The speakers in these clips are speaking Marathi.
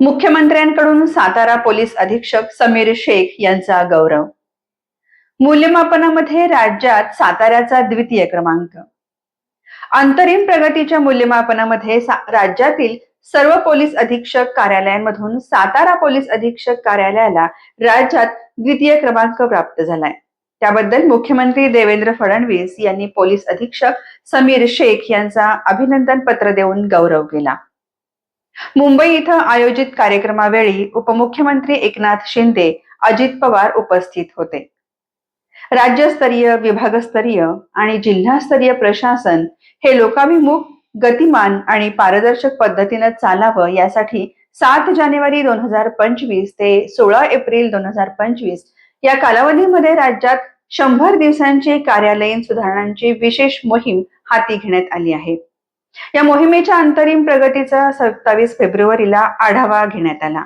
मुख्यमंत्र्यांकडून सातारा पोलीस अधीक्षक समीर शेख यांचा गौरव. मूल्यमापनामध्ये राज्यात साताऱ्याचा द्वितीय क्रमांक. अंतरिम प्रगतीच्या मूल्यमापनामध्ये राज्यातील सर्व पोलीस अधीक्षक कार्यालयांमधून सातारा पोलीस अधीक्षक कार्यालयाला राज्यात द्वितीय क्रमांक प्राप्त झालाय. त्याबद्दल मुख्यमंत्री देवेंद्र फडणवीस यांनी पोलीस अधीक्षक समीर शेख यांचा अभिनंदन पत्र देऊन गौरव केला. मुंबई इथं आयोजित कार्यक्रमावेळी उपमुख्यमंत्री एकनाथ शिंदे अजित पवार उपस्थित होते. राज्यस्तरीय विभागस्तरीय आणि जिल्हास्तरीय प्रशासन हे लोकाभिमुख गतिमान आणि पारदर्शक पद्धतीनं चालावं यासाठी सात जानेवारी दोन हजार पंचवीस ते सोळा एप्रिल दोन हजार पंचवीस या कालावधीमध्ये राज्यात शंभर दिवसांची कार्यालयीन सुधारणांची विशेष मोहीम हाती घेण्यात आली आहे. या मोहिमेच्या अंतरिम प्रगतीचा सत्तावीस फेब्रुवारीला आढावा घेण्यात आला.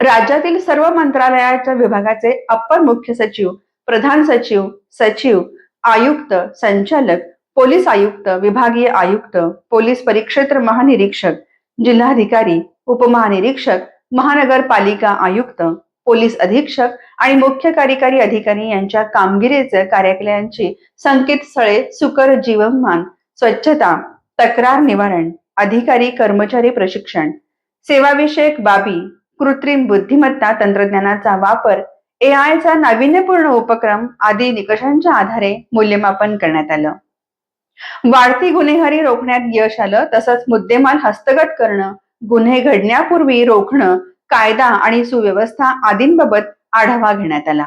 राज्यातील सर्व मंत्रालयाच्या विभागाचे अप्पर मुख्य सचिव प्रधान सचिव सचिव आयुक्त संचालक पोलीस आयुक्त विभागीय आयुक्त पोलीस परिक्षेत्र महानिरीक्षक जिल्हाधिकारी उपमहानिरीक्षक महानगरपालिका आयुक्त पोलीस अधीक्षक आणि मुख्य कार्यकारी अधिकारी यांच्या कामगिरीचे कार्यालयांची संकेतस्थळे सुकर जीवनमान स्वच्छता तक्रार निवारण अधिकारी कर्मचारी प्रशिक्षण सेवाविषयक बाबी कृत्रिम बुद्धिमत्ता तंत्रज्ञानाचा वापर ए चा नाविन्यपूर्ण उपक्रम आदी निकषांच्या आधारे मूल्यमापन करण्यात आलं. वाढती गुन्हेगारी रोखण्यात यश आलं तसंच मुद्देमाल हस्तगत करणं गुन्हे घडण्यापूर्वी रोखणं कायदा आणि सुव्यवस्था आदींबाबत आढावा घेण्यात आला.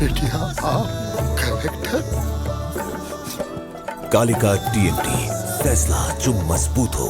बेटिया आप कलेक्टर कालिका टीएमटी फैसला जो मजबूत हो